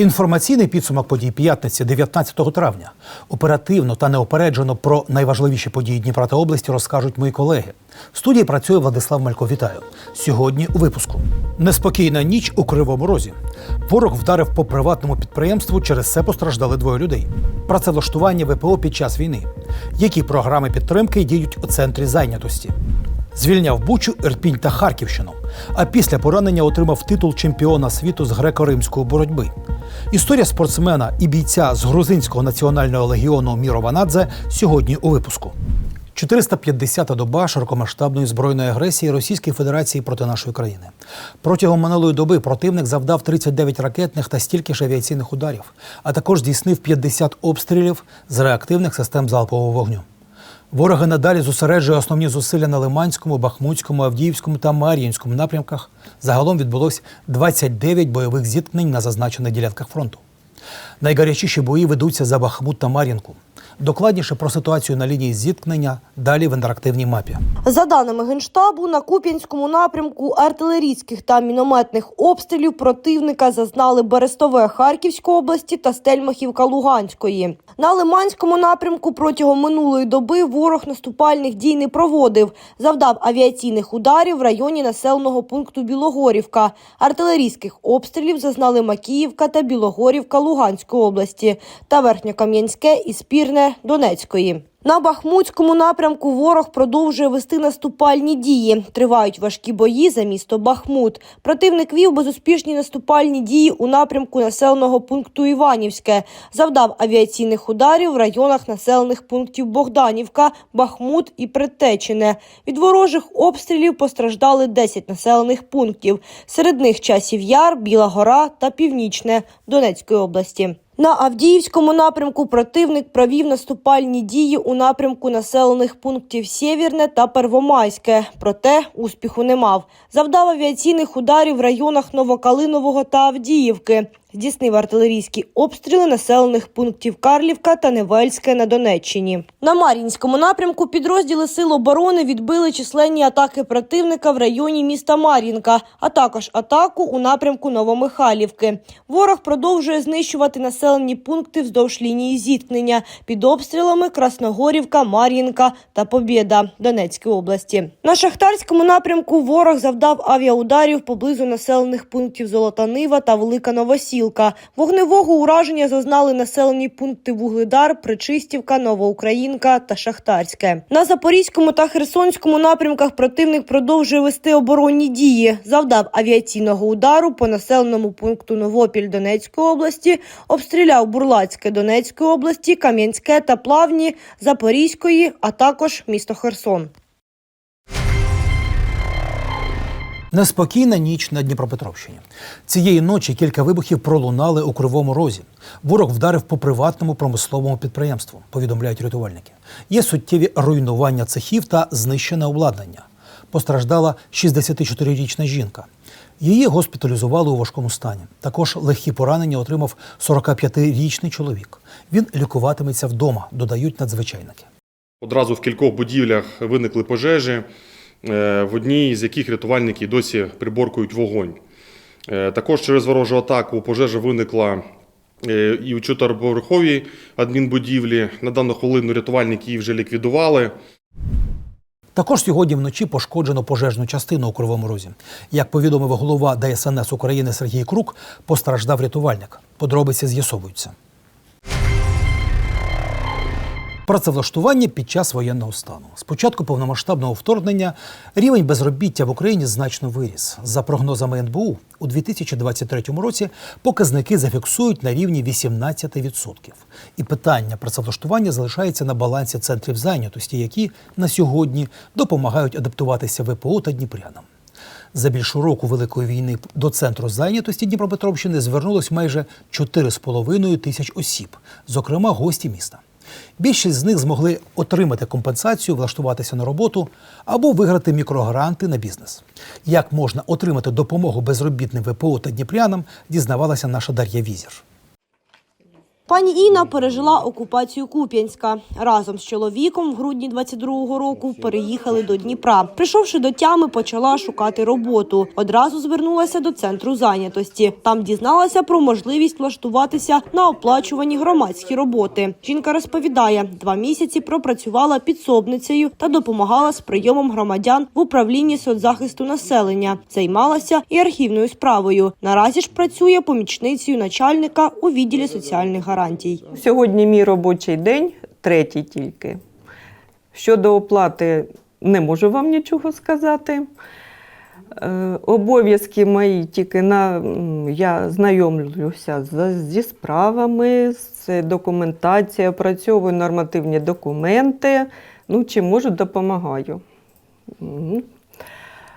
Інформаційний підсумок подій п'ятниці 19 травня. Оперативно та неопереджено про найважливіші події Дніпра та області розкажуть мої колеги. В студії працює Владислав Малько. Вітаю. Сьогодні у випуску. Неспокійна ніч у Кривому Розі. Ворог вдарив по приватному підприємству. Через це постраждали двоє людей. Працевлаштування ВПО під час війни. Які програми підтримки діють у центрі зайнятості? Звільняв Бучу, Ірпінь та Харківщину. А після поранення отримав титул чемпіона світу з греко-римської боротьби. Історія спортсмена і бійця з грузинського національного легіону Міро Ванадзе сьогодні у випуску. 450-та доба широкомасштабної збройної агресії Російської Федерації проти нашої країни. Протягом минулої доби противник завдав 39 ракетних та стільки ж авіаційних ударів, а також здійснив 50 обстрілів з реактивних систем залпового вогню. Ворога надалі зосереджує основні зусилля на Лиманському, Бахмутському, Авдіївському та Мар'їнському напрямках. Загалом відбулось 29 бойових зіткнень на зазначених ділянках фронту. Найгарячіші бої ведуться за Бахмут та Мар'їнку. Докладніше про ситуацію на лінії зіткнення далі в інтерактивній мапі. За даними Генштабу, на Куп'янському напрямку артилерійських та мінометних обстрілів противника зазнали Берестове Харківської області та Стельмахівка Луганської. На Лиманському напрямку протягом минулої доби ворог наступальних дій не проводив. Завдав авіаційних ударів в районі населеного пункту Білогорівка. Артилерійських обстрілів зазнали Макіївка та Білогорівка Луганської області та Верхньокам'янське і Спірне Донецької. На Бахмутському напрямку ворог продовжує вести наступальні дії. Тривають важкі бої за місто Бахмут. Противник вів безуспішні наступальні дії у напрямку населеного пункту Іванівське. Завдав авіаційних ударів в районах населених пунктів Богданівка, Бахмут і Предтечине. Від ворожих обстрілів постраждали 10 населених пунктів. Серед них Часів Яр, Біла Гора та Північне Донецької області. На Авдіївському напрямку противник провів наступальні дії у напрямку населених пунктів Сєвєрне та Первомайське. Проте успіху не мав. Завдав авіаційних ударів в районах Новокалинового та Авдіївки. Здійснив артилерійські обстріли населених пунктів Карлівка та Невельське на Донеччині. На Мар'їнському напрямку підрозділи Сил оборони відбили численні атаки противника в районі міста Мар'їнка, а також атаку у напрямку Новомихайлівки. Ворог продовжує знищувати населені пункти вздовж лінії зіткнення під обстрілами Красногорівка, Мар'їнка та Побєда Донецької області. На Шахтарському напрямку ворог завдав авіаударів поблизу населених пунктів Золота Нива та Велика Новосілка. Вогневого ураження зазнали населені пункти Вугледар, Причистівка, Новоукраїнка та Шахтарське. На Запорізькому та Херсонському напрямках противник продовжує вести оборонні дії. Завдав авіаційного удару по населеному пункту Новопіль Донецької області, обстріляв Бурлацьке Донецької області, Кам'янське та Плавні Запорізької, а також місто Херсон. Неспокійна ніч на Дніпропетровщині. Цієї ночі кілька вибухів пролунали у Кривому Розі. Ворог вдарив по приватному промисловому підприємству, повідомляють рятувальники. Є суттєві руйнування цехів та знищене обладнання. Постраждала 64-річна жінка. Її госпіталізували у важкому стані. Також легкі поранення отримав 45-річний чоловік. Він лікуватиметься вдома, додають надзвичайники. Одразу в кількох будівлях виникли пожежі, в одній з яких рятувальники досі приборкують вогонь. Е, Також через ворожу атаку пожежа виникла е, і у чотириповерховій адмінбудівлі. На дану хвилину рятувальники її вже ліквідували. Також сьогодні вночі пошкоджено пожежну частину у Кривому Розі. Як повідомив голова ДСНС України Сергій Крук, постраждав рятувальник. Подробиці з'ясовуються. Працевлаштування під час воєнного стану. З початку повномасштабного вторгнення рівень безробіття в Україні значно виріс. За прогнозами НБУ, у 2023 році показники зафіксують на рівні 18%. І питання працевлаштування залишається на балансі центрів зайнятості, які на сьогодні допомагають адаптуватися ВПО та Дніпрянам. За більше року Великої війни до центру зайнятості Дніпропетровщини звернулось майже 4,5 тисяч осіб, зокрема гості міста. Більшість з них змогли отримати компенсацію, влаштуватися на роботу або виграти мікрогранти на бізнес. Як можна отримати допомогу безробітним ВПО та дніпрянам, дізнавалася наша Дар'я Візір. Пані Інна пережила окупацію Куп'янська. Разом з чоловіком в грудні 22-го року переїхали до Дніпра. Прийшовши до тями, почала шукати роботу. Одразу звернулася до центру зайнятості. Там дізналася про можливість влаштуватися на оплачувані громадські роботи. Жінка розповідає, два місяці пропрацювала підсобницею та допомагала з прийомом громадян в управлінні соцзахисту населення. Займалася і архівною справою. Наразі ж працює помічницею начальника у відділі соціальних гарантій. Сьогодні мій робочий день, третій тільки. Щодо оплати, не можу вам нічого сказати. Е, Обов'язки мої тільки на я знайомлюся зі справами, з документацією, опрацьовую нормативні документи. Ну, чи можу, допомагаю.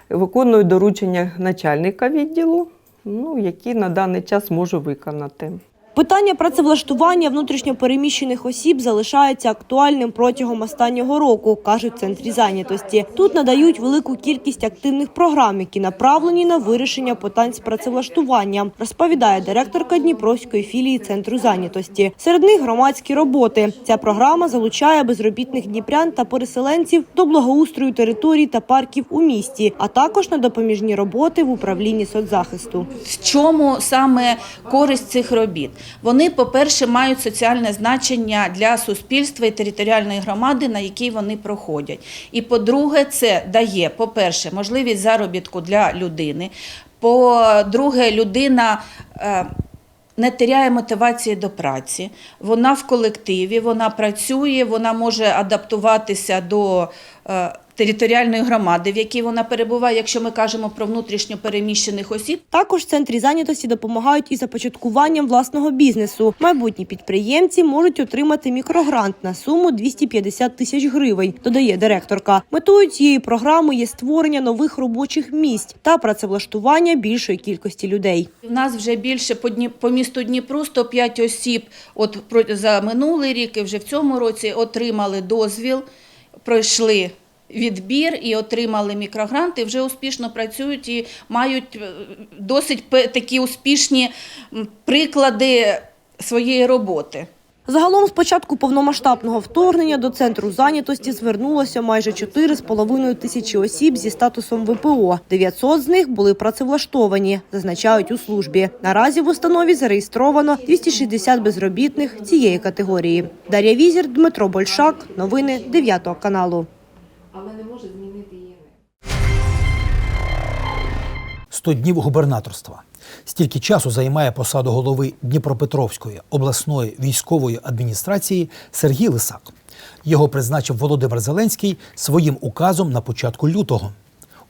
Виконую доручення начальника відділу, ну, які на даний час можу виконати. Питання працевлаштування внутрішньопереміщених осіб залишається актуальним протягом останнього року, кажуть в центрі зайнятості. Тут надають велику кількість активних програм, які направлені на вирішення питань з працевлаштуванням, розповідає директорка Дніпровської філії центру зайнятості. Серед них громадські роботи. Ця програма залучає безробітних дніпрян та переселенців до благоустрою територій та парків у місті, а також на допоміжні роботи в управлінні соцзахисту. В чому саме користь цих робіт? Вони, по-перше, мають соціальне значення для суспільства і територіальної громади, на якій вони проходять. І по-друге, це дає, по-перше, можливість заробітку для людини. По-друге, людина. е, не теряє мотивації до праці, вона в колективі, вона працює, вона може адаптуватися до е, територіальної громади, в якій вона перебуває, якщо ми кажемо про внутрішньо переміщених осіб. Також в центрі зайнятості допомагають із започаткуванням власного бізнесу. Майбутні підприємці можуть отримати мікрогрант на суму 250 тисяч гривень, додає директорка. Метою цієї програми є створення нових робочих місць та працевлаштування більшої кількості людей. У нас вже більше по, Дні, по місту Дніпру 105 осіб от за минулий рік і вже в цьому році отримали дозвіл, пройшли відбір і отримали мікрогранти, вже успішно працюють і мають е, досить такі успішні приклади своєї роботи. Загалом з початку повномасштабного вторгнення до центру зайнятості звернулося майже 4,5 тисячі осіб зі статусом ВПО. 900 з них були працевлаштовані, зазначають у службі. Наразі в установі зареєстровано 260 безробітних цієї категорії. Дар'я Візір, Дмитро Большак. Новини 9 каналу. 100 днів губернаторства. Стільки часу займає посаду голови Дніпропетровської обласної військової адміністрації Сергій Лисак. Його призначив Володимир Зеленський своїм указом на початку лютого.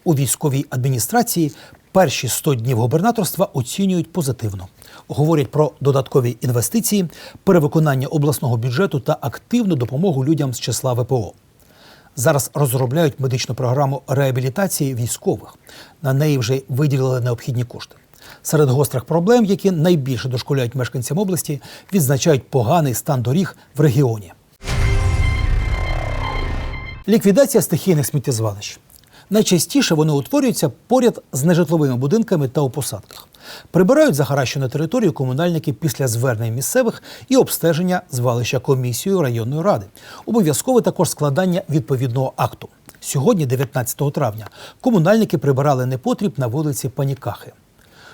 У військовій адміністрації перші 100 днів губернаторства оцінюють позитивно. Говорять про додаткові інвестиції, перевиконання обласного бюджету та активну допомогу людям з числа ВПО. Зараз розробляють медичну програму реабілітації військових. На неї вже виділили необхідні кошти. Серед гострих проблем, які найбільше дошколяють мешканцям області, відзначають поганий стан доріг в регіоні. Ліквідація стихійних сміттєзвалищ. Найчастіше вони утворюються поряд з нежитловими будинками та у посадках. Прибирають захаращену територію комунальники після звернень місцевих і обстеження звалища комісією районної ради. Обов'язкове також складання відповідного акту. Сьогодні, 19 травня, комунальники прибирали непотріб на вулиці Панікахи.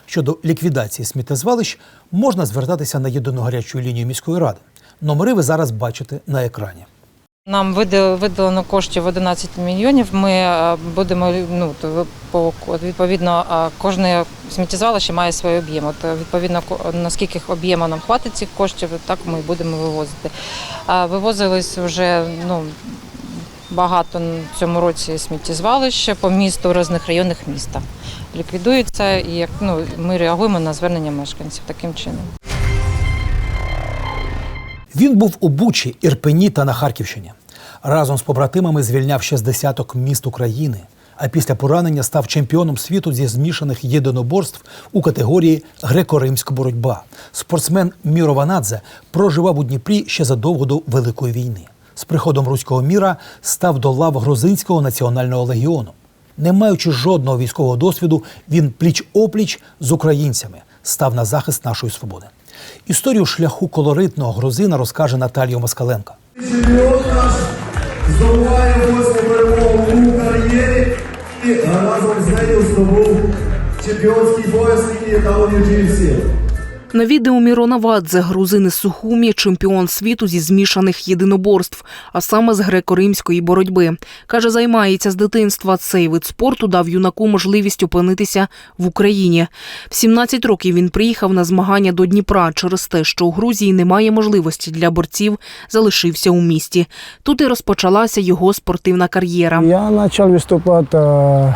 Щодо ліквідації сміттєзвалищ можна звертатися на єдину гарячу лінію міської ради. Номери ви зараз бачите на екрані. Нам виділено коштів 11 мільйонів. Ми е, будемо ну по відповідно е, кожне сміттєзвалище має свій об'єм. От е, відповідно наскільки об'єму нам хватить цих коштів, так ми будемо вивозити. Вивозились вже ну. Багато в цьому році сміттєзвалищ по місту в різних районах міста ліквідується, і як ну ми реагуємо на звернення мешканців таким чином. Він був у Бучі, Ірпені та на Харківщині. Разом з побратимами звільняв ще з десяток міст України. А після поранення став чемпіоном світу зі змішаних єдиноборств у категорії греко-римська боротьба. Спортсмен Міро Ванадзе проживав у Дніпрі ще задовго до Великої війни. З приходом руського міра став до лав Грузинського національного легіону. Не маючи жодного військового досвіду, він пліч опліч з українцями став на захист нашої свободи. Історію шляху колоритного грузина розкаже Наталія Москаленко. Чемпіон наш здобуває перемогу у кар'єрі і разом з нею здобув чемпіонський пояс і та UFC. На відео Мірона Вадзе грузин із Сухумі, чемпіон світу зі змішаних єдиноборств, а саме з греко-римської боротьби. Каже, займається з дитинства. Цей вид спорту дав юнаку можливість опинитися в Україні. В 17 років він приїхав на змагання до Дніпра через те, що у Грузії немає можливості для борців, залишився у місті. Тут і розпочалася його спортивна кар'єра. Я начал выступать э,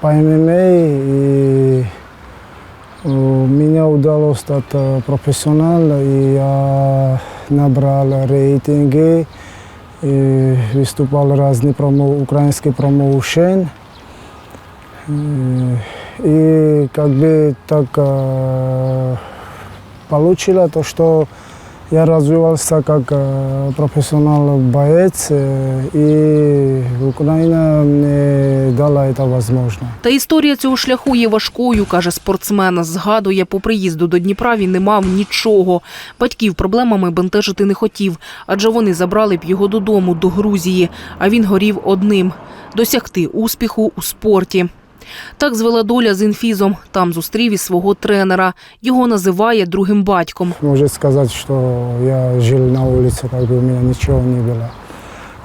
по ММА, и э, меня удалось стать э, профессионалом, и я набрал рейтинги, и выступал разные промо, украинские промоушен. Э, И как бы так э, получилось то, что я развивался как э, профессионал боец, э, и Украина мне дала это возможно. Та історія цього шляху є важкою, каже спортсмен. Згадує, по приїзду до Дніпра він не мав нічого. Батьків проблемами бентежити не хотів, адже вони забрали б його додому, до Грузії, а він горів одним досягти успіху у спорті. Так звела доля з інфізом. Там зустрів і свого тренера. Його називає другим батьком. Может сказать, что я жил на улице, как бы у меня ничего не было.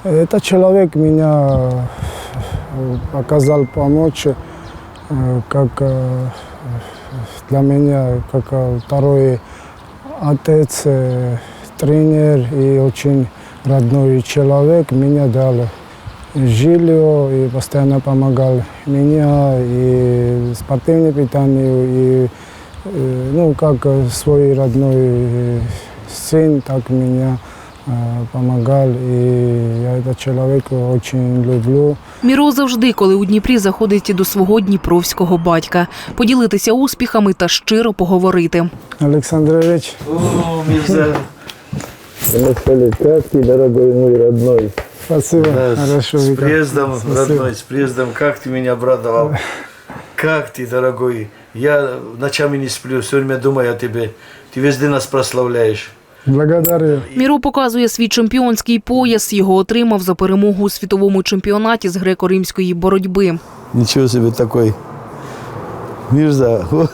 Этот человек меня э, показал помочь, э, как э, для меня, как э, второй отец, э, тренер и очень родной человек меня дал жилье и постоянно помогал меня и спортивное питание, и э, ну, как э, свой родной э, сын, так меня э, помогал. И я этот человека очень люблю. Міро завжди, коли у Дніпрі заходить до свого дніпровського батька, поділитися успіхами та щиро поговорити. Александр Ильич, О, Мирза, как ты, дорогой мой родной? Спасибо, да, хорошо. с Вика. приездом, Спасибо. родной, с приездом, как ты меня обрадовал. Как ты, дорогой. Я ночами не сплю, все время думаю о тебе. Ты везде нас прославляешь. Благодарю. Міро показує свій чемпіонський пояс. Його отримав за перемогу у світовому чемпіонаті з греко-римської боротьби. Ничего себе такой. Мирза, вот,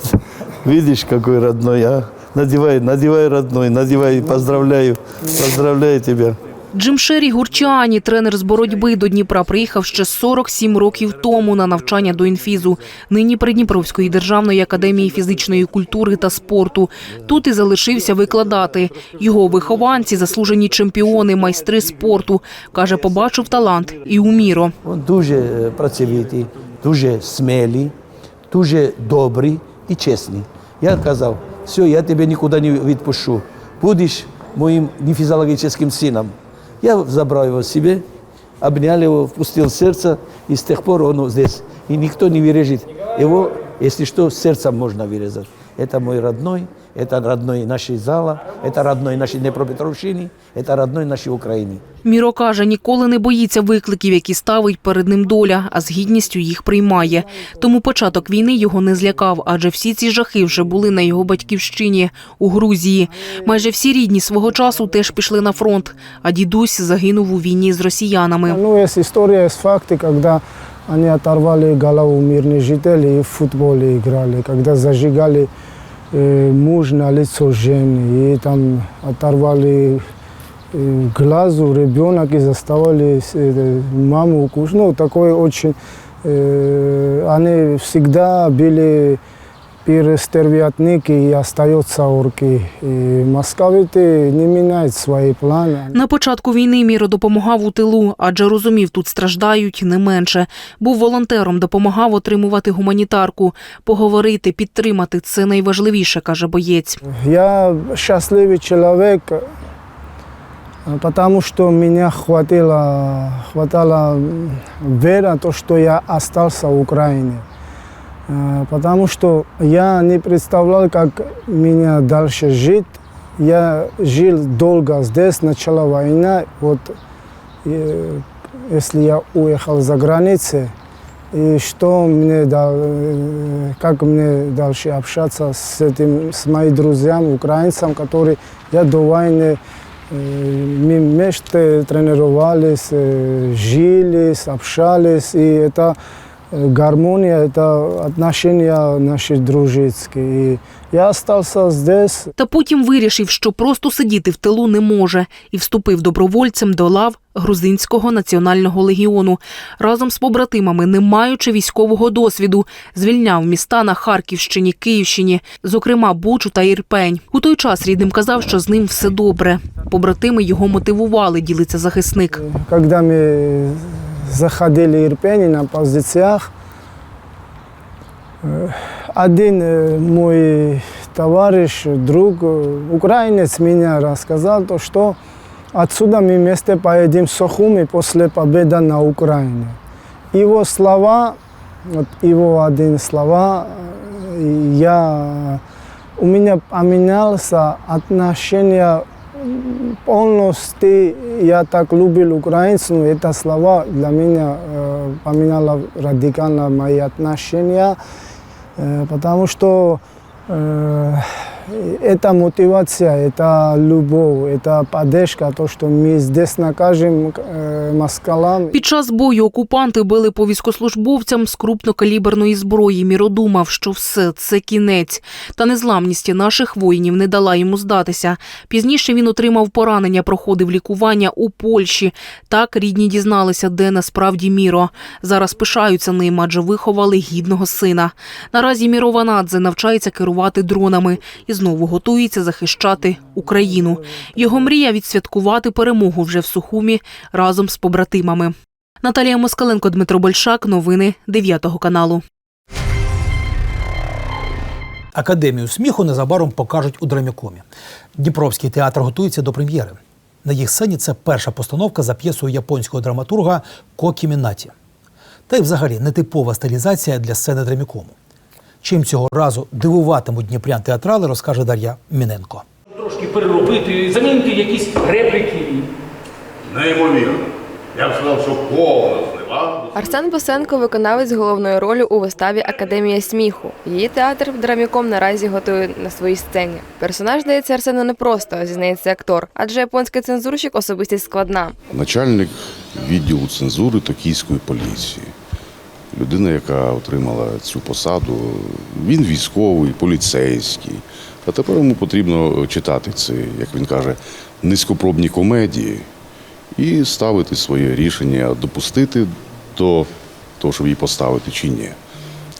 видишь, какой родной, а? Надевай, надевай, родной, надевай, поздравляю, поздравляю тебя. Джим Шері Гурчані, тренер з боротьби до Дніпра, приїхав ще 47 років тому на навчання до інфізу. Нині при Дніпровської державної академії фізичної культури та спорту. Тут і залишився викладати. Його вихованці, заслужені чемпіони, майстри спорту. Каже, побачив талант і у Міро. Дуже е, працьовитий, дуже смелий, дуже добрий і чесний. Я казав, все, я тебе нікуди не відпущу. Будеш моїм нефізіологічним сином. Я забрал его себе, обнял его, впустил сердце, и с тех пор он здесь. И никто не вырежет его, если что, сердцем можно вырезать. Это мой родной, это родной нашей зала, это родной нашей Днепропетровщины, это родной нашей Украины. Міро каже, ніколи не боїться викликів, які ставить перед ним доля, а з гідністю їх приймає. Тому початок війни його не злякав, адже всі ці жахи вже були на його батьківщині у Грузії. Майже всі рідні свого часу теж пішли на фронт, а дідусь загинув у війні з росіянами. Ну, есть история, есть факты, когда они оторвали голову мирных жителей и в футболе играли, когда зажигали э, муж на лицо жены, и там оторвали э, глазу ребенок и заставили э, маму укус. Ну, такое очень... э, они всегда были перестервятники и остаются орки. И московиты не меняют свои планы. На початку війни Міро допомагав у тилу, адже розумів, тут страждають не менше. Був волонтером, допомагав отримувати гуманітарку, поговорити, підтримати це найважливіше, каже боєць. Я счастливый человек, э, потому что меня хватило, хватало м, вера, то, что я остался в Украине. Э, Потому что я не представлял, как меня дальше жить. Я жил долго здесь, начала война. Вот, э, если я уехал за границей, и что мне э, как мне дальше общаться с этим, с моими друзьями, украинцами, которые я до войны э, мы вместе тренировались, э, жили, общались, и это гармония, это отношения наши дружеские. И я остался здесь, Та потім вирішив, що просто сидіти в тилу не може, і вступив добровольцем до лав Грузинського національного легіону. Разом з побратимами, не маючи військового досвіду, звільняв міста на Харківщині, Київщині, зокрема Бучу та Ірпень. У той час рідним казав, що з ним все добре. Побратими його мотивували, ділиться захисник. когда мы заходили в Ирпень на позициях, э, один э, мой товарищ, друг, э, украинец, меня рассказал, то, что отсюда мы вместе поедем в Сухуми после победы на Украине. Его слова, вот его один слова, я, у меня поменялся отношение полностью я так любил украинцев, но это слова для меня э, поменяло радикально мои отношения, э, потому что э, это мотивация, это любовь, это поддержка, то, что мы здесь накажем э, москалам. Під час бою окупанти били по військослужбовцям з крупнокаліберної зброї. Міро думав, що все це кінець. Та незламність наших воїнів не дала йому здатися. Пізніше він отримав поранення, проходив лікування у Польщі. Так рідні дізналися, де насправді Міро. Зараз пишаються ним, адже виховали гідного сина. Наразі Міро Ванадзе навчається керувати дронами і знову готується захищати Україну. Його мрія відсвяткувати перемогу вже в Сухумі разом з побратимами. Наталія Москаленко, Дмитро Большак. Новини 9 каналу. Академію сміху незабаром покажуть у драмікомі. Дніпровський театр готується до прем'єри. На їх сцені це перша постановка за п'єсою японського драматурга Кокі Мінаті. Та й взагалі нетипова стилізація для сцени драмікому. Чим цього разу дивуватимуть дніпрян театрали, розкаже Дар'я Міненко. трошки переробити, замінити якісь репліки. Неймовірно. Я б сказав, що повна зневага. Арсен Босенко виконавець головної ролі у виставі Академія сміху. Її театр драміком наразі готує на своїй сцені. Персонаж здається Арсену непросто, зізнається актор, адже японський цензурщик особистість складна. Начальник відділу цензури Токійської поліції. Людина, яка отримала цю посаду, він військовий, поліцейський. А тепер йому потрібно читати ці, як він каже, низькопробні комедії і ставити своє рішення, допустити до того, щоб її поставити чи ні.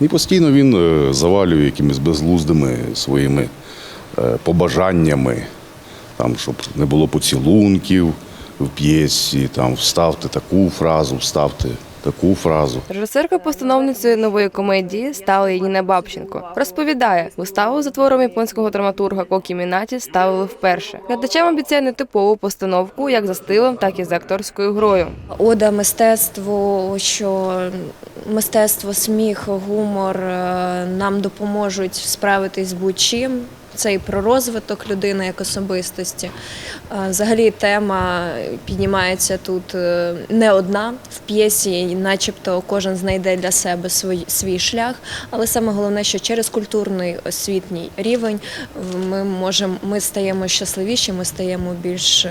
І постійно він е, завалює якимись безглуздими своїми е, побажаннями, там, щоб не було поцілунків в п'єсі, там вставте таку фразу, вставте таку фразу. Режисерка постановницею нової комедії стала Ніна Бабченко. Розповідає, виставу за твором японського драматурга Кокі Мінаті ставили вперше. Глядачам обіцяє нетипову постановку як за стилем, так і за акторською грою. Ода мистецтву, що мистецтво, сміх, гумор е, нам допоможуть справитись з будь-чим. Це і про розвиток людини як особистості. Е, Взагалі тема піднімається тут е, не одна в п'єсі, начебто кожен знайде для себе свій, свій шлях. Але саме головне, що через культурний освітній рівень ми можемо, ми стаємо щасливіші, ми стаємо більш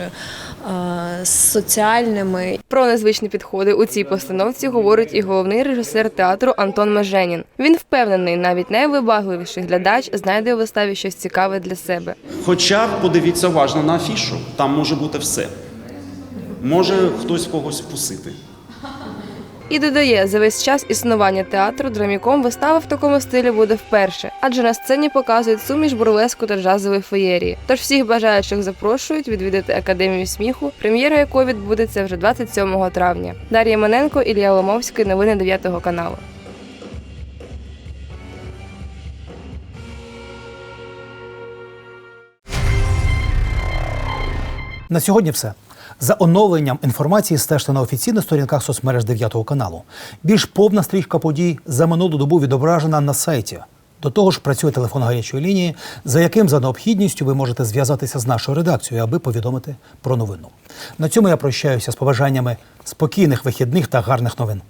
е, соціальними. Про незвичні підходи у цій постановці говорить і головний режисер театру Антон Меженін. Він впевнений, навіть найвибагливіший глядач знайде у виставі щось цікаве для себе. Хоча подивіться уважно на афішу, там може бути все. Може хтось когось вкусити. І додає, за весь час існування театру драміком вистава в такому стилі буде вперше, адже на сцені показують суміш бурлеску та джазової феєрії. Тож всіх бажаючих запрошують відвідати академію сміху, прем'єра якої відбудеться вже 27 травня. Дар'я Маненко, Ілля Ломовський, новини 9 каналу. На сьогодні все. За оновленням інформації стежте на офіційних сторінках соцмереж 9 каналу. Більш повна стрічка подій за минулу добу відображена на сайті. До того ж, працює телефон гарячої лінії, за яким за необхідністю ви можете зв'язатися з нашою редакцією, аби повідомити про новину. На цьому я прощаюся з побажаннями спокійних вихідних та гарних новин.